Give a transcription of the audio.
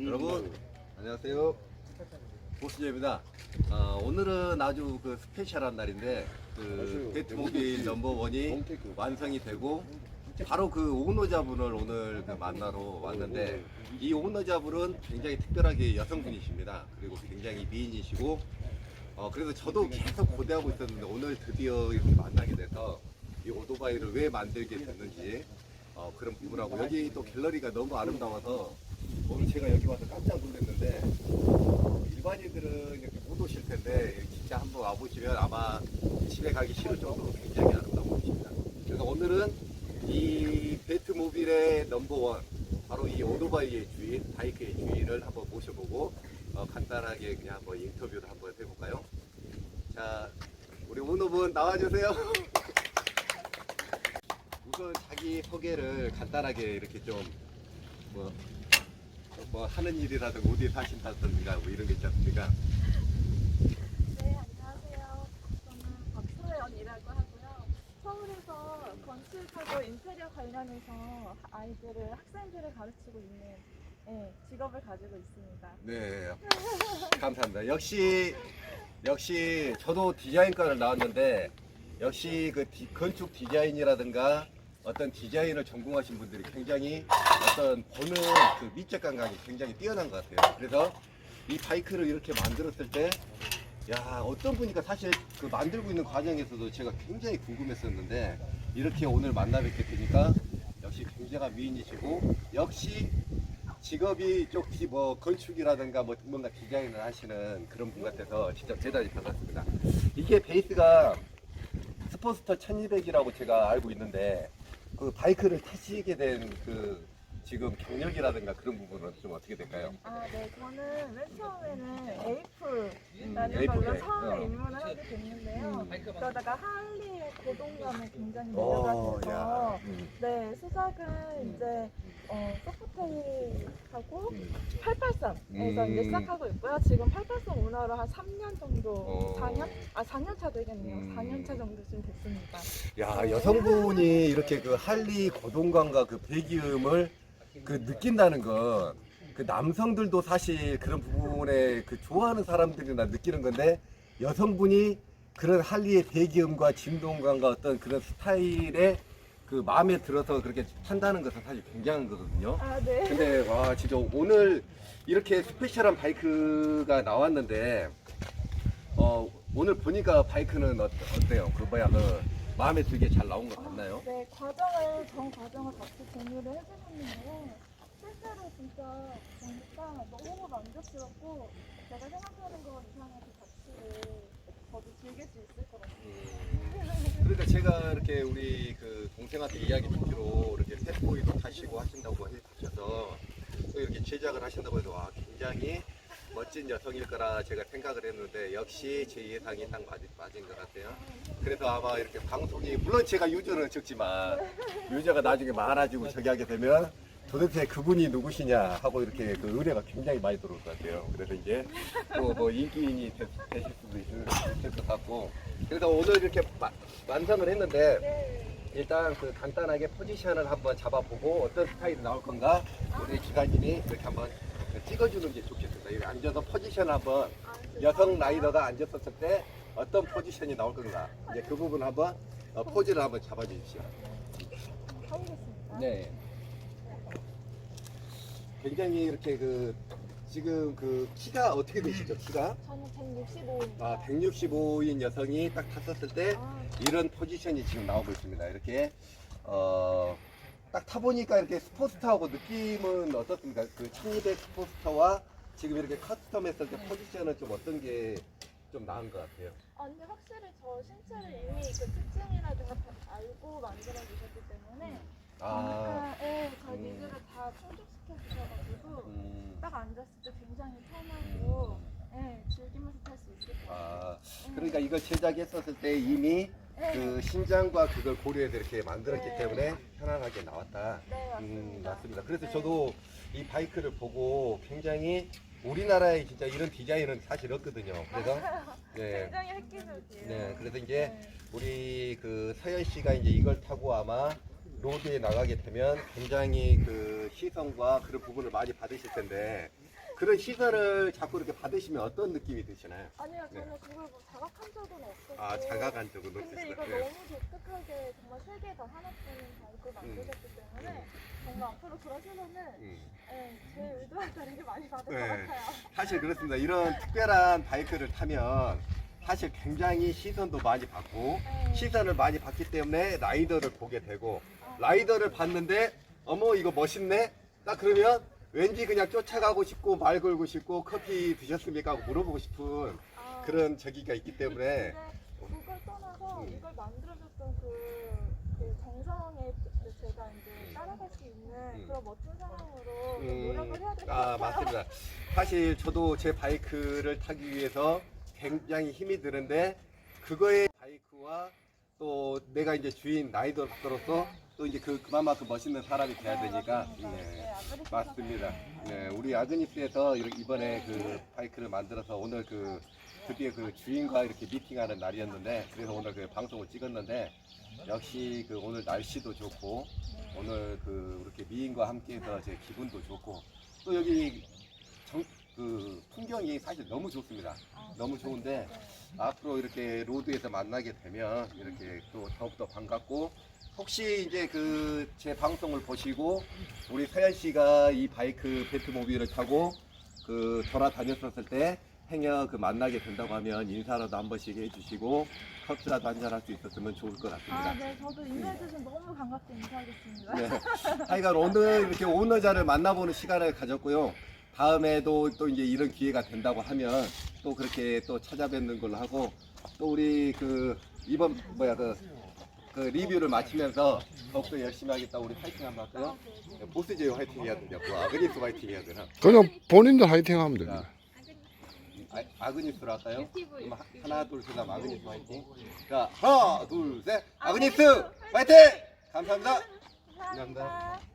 여러분 안녕하세요. 보스제입니다. 아, 오늘은 아주 그 스페셜한 날인데 그 배트모빌 넘버원이 완성이 되고 바로 그 오너자분을 오늘 그 만나러 왔는데 이 오너자분은 굉장히 특별하게 여성분이십니다. 그리고 굉장히 미인이시고 어, 그래서 저도 계속 고대하고 있었는데 오늘 드디어 이렇게 만나게 돼서 이 오토바이를 왜 만들게 됐는지 어, 그런 부분하고 여기 또 갤러리가 너무 아름다워서 오늘 제가 여기 와서 깜짝 놀랐는데 어, 일반인들은 이렇게 못 오실 텐데 진짜 한번 와보시면 아마 집에 가기 싫을 정도로 굉장히 아름다운 곳입니다. 그래서 오늘은 이 배트모빌의 넘버원 바로 이 오토바이의 주인, 바이크의 주인을 한번 모셔보고 어, 간단하게 그냥 한번 인터뷰를 한번 해볼까요? 자, 우리 오너분 나와주세요. 우선 자기 소개를 간단하게 이렇게 좀 뭐, 뭐 하는 일이라든가 어디 사신다든가 뭐 이런 게 있지 않습니까? 네, 안녕하세요. 저는 박소연이라고 하고요. 서울에서 건축하고 인테리어 관련해서 아이들을, 학생들을 가르치고 있는 네, 직업을 가지고 있습니다. 네, 감사합니다. 역시 역시 저도 디자인과를 나왔는데 역시 그 디- 건축 디자인이라든가 어떤 디자인을 전공하신 분들이 굉장히 어떤 보는 그 미적 감각이 굉장히 뛰어난 것 같아요. 그래서 이 바이크를 이렇게 만들었을 때, 야 어떤 분이가 사실 그 만들고 있는 과정에서도 제가 굉장히 궁금했었는데 이렇게 오늘 만나 뵙게 되니까 역시 굉장한 미인이시고 역시 직업이 쪽지 뭐 건축이라든가 뭐 뭔가 디자인을 하시는 그런 분 같아서 진짜 대단히 반갑습니다. 이게 베이스가 스포스터 1200이라고 제가 알고 있는데 그 바이크를 타시게 된 그 지금 경력이라든가 그런 부분은 좀 어떻게 될까요? 아, 네. 저는 맨 처음에는 에이프라는 에이프, 걸로 네. 처음에 어. 입문을 하게 됐는데요. 그러다가 할리의 고동감에 굉장히 어, 야. 돼서 음. 네, 시작은 이제 어, 소프트웨 음. 883에서 음. 이제 시작하고 있고요. 지금 883 오너로 한 3년 정도, 어. 4년? 아, 4년 차 되겠네요. 음. 4년 차 정도쯤 됐습니다. 야 여성분이 이렇게 그 할리 고동감과 그 배기음을 그 느낀다는 건 그 남성들도 사실 그런 부분에 그 좋아하는 사람들이나 느끼는 건데 여성분이 그런 할리의 배기음과 진동감과 어떤 그런 스타일에 그 마음에 들어서 그렇게 탄다는 것은 사실 굉장한 거거든요. 아, 네. 근데 와 진짜 오늘 이렇게 스페셜한 바이크가 나왔는데 어 오늘 보니까 바이크는 어, 어때요? 그 뭐야 그 마음에 들게 잘 나온 것 같나요? 네, 과정을, 전 과정을 같이 공유를 해주셨는데, 실제로 진짜 보니까 너무 만족스럽고, 제가 생각하는 것 이상의 그 가치를 저도 즐길 수 있을 것 같아요. 이렇게 우리 그 동생한테 이야기 듣기로 이렇게 셋보이도 타시고 하신다고 해주셔서 또 이렇게 제작을 하신다고 해서 와 굉장히 멋진 여성일 거라 제가 생각을 했는데 역시 제 예상이 딱 맞, 맞은 것 같아요. 그래서 아마 이렇게 방송이 물론 제가 유저는 적지만 유저가 나중에 많아지고 저기 하게 되면 도대체 그분이 누구시냐 하고 이렇게 그 의뢰가 굉장히 많이 들어올 것 같아요. 그래서 이제 또 뭐 인기인이 되, 실 수도 있을 것 같고 그래서 오늘 이렇게 마- 완성을 했는데 네. 일단 그 간단하게 포지션을 한번 잡아보고 어떤 스타일이 나올 건가 우리 기사님이 이렇게 한번 찍어주는 게 좋겠습니다. 여기 앉아서 포지션을 한번 아, 여성 라이더가 앉았었을 때 어떤 포지션이 나올 건가 이제 그 부분 한번 어, 포즈를 한번 잡아주십시오. 네. 굉장히 이렇게 그 지금 그 키가 어떻게 되시죠? 키가 저는 165입니다. 아 165인 여성이 딱 탔었을 때 아, 이런 포지션이 지금 나오고 있습니다. 이렇게 어, 딱 타보니까 이렇게 스포스터하고 느낌은 어떻습니까? 그 1200 스포스터와 지금 이렇게 커스텀했을 때 포지션은 좀 어떤 게 좀 나은 것 같아요. 아, 근데 확실히 저 신체를 이미 그 특징이라든가 다 알고 만들어 주셨기 때문에 아, 그러니까 예, 저 음. 니즈를 다 충족시켜 주셔가지고 음, 딱 앉았을 때 굉장히 편하고 예, 즐기면서 탈 수 있을 것 같아요. 아, 그러니까 이걸 제작했었을 때 이미 예, 그 신장과 그걸 고려해서 이렇게 만들었기 네. 때문에 편안하게 나왔다. 네, 맞습니다. 음, 맞습니다. 그래서 네. 저도 이 바이크를 보고 굉장히 우리나라에 진짜 이런 디자인은 사실 없거든요. 그래서 네, 굉장히 획기적이에요. 네, 그래서 이제 네. 우리 그 서현 씨가 이제 이걸 타고 아마 로드에 나가게 되면 굉장히 그 시선과 그런 부분을 많이 받으실 텐데 그런 시선을 자꾸 이렇게 받으시면 어떤 느낌이 드시나요? 아니요, 네. 저는 그걸 뭐 자각한 적은 없었고. 아 자각한 적은 근데 없으시다. 이거 네. 너무 독특하게 정말 세계 다 하나뿐인 바이크를 만드셨기 때문에 정말 앞으로 그러시면은 음. 네, 제 의도와 다르게 많이 받을 네. 것 같아요. 사실 그렇습니다. 이런 특별한 바이크를 타면 사실 굉장히 시선도 많이 받고 네. 시선을 많이 받기 때문에 라이더를 보게 되고 아, 라이더를 봤는데 어머 이거 멋있네 딱 그러면 왠지 그냥 쫓아가고 싶고 말 걸고 싶고 커피 드셨습니까 하고 물어보고 싶은 아, 그런 저기가 있기 때문에 그걸 떠나서 음. 이걸 만들어줬던 그, 그 정성에 제가 이제 따라갈 수 있는 음. 그런 멋진 사람으로 음, 노력을 해야 될것아 같아요. 맞습니다. 사실 저도 제 바이크를 타기 위해서 굉장히 힘이 드는데 그거의 바이크와 또 내가 이제 주인 라이더로서 또 이제 그 그만큼 멋있는 사람이 돼야 되니까. 네. 맞습니다. 네, 우리 아그니스에서 이번에 그 바이크를 만들어서 오늘 그 드디어 그 주인과 이렇게 미팅하는 날이었는데 그래서 오늘 그 방송을 찍었는데 역시 그 오늘 날씨도 좋고 오늘 그 이렇게 미인과 함께해서 제 기분도 좋고 또 여기 정, 그 풍경이 사실 너무 좋습니다. 아, 너무 좋은데 네. 앞으로 이렇게 로드에서 만나게 되면 이렇게 또 더욱더 반갑고 혹시 이제 그 제 방송을 보시고 우리 서현 씨가 이 바이크 배트모빌을 타고 그 돌아다녔었을 때 행여 그 만나게 된다고 하면 인사라도 한 번씩 해주시고 커피라도 한잔 할 수 있었으면 좋을 것 아, 같습니다. 네, 저도 인사해주신 너무 반갑게 인사하겠습니다. 네. 하여간 오늘 이렇게 오너자를 만나보는 시간을 가졌고요. 다음에도 또 이제 이런 기회가 된다고 하면 또 그렇게 또 찾아뵙는 걸로 하고 또 우리 그 이번 뭐야 그, 그 리뷰를 마치면서 더욱더 열심히 하겠다 우리 파이팅 한번 할까요? 네, 보스제이 화이팅 해야 되냐 뭐 아그니스 화이팅 해야 되나? 그냥 본인들 화이팅 하면 자, 됩니다. 아, 아그니스로 할까요? 그럼 하-. 하나 둘 셋 하면 아그니스 화이팅 자 하나 둘 셋 아그니스 화이팅! 감사합니다 감사합니다.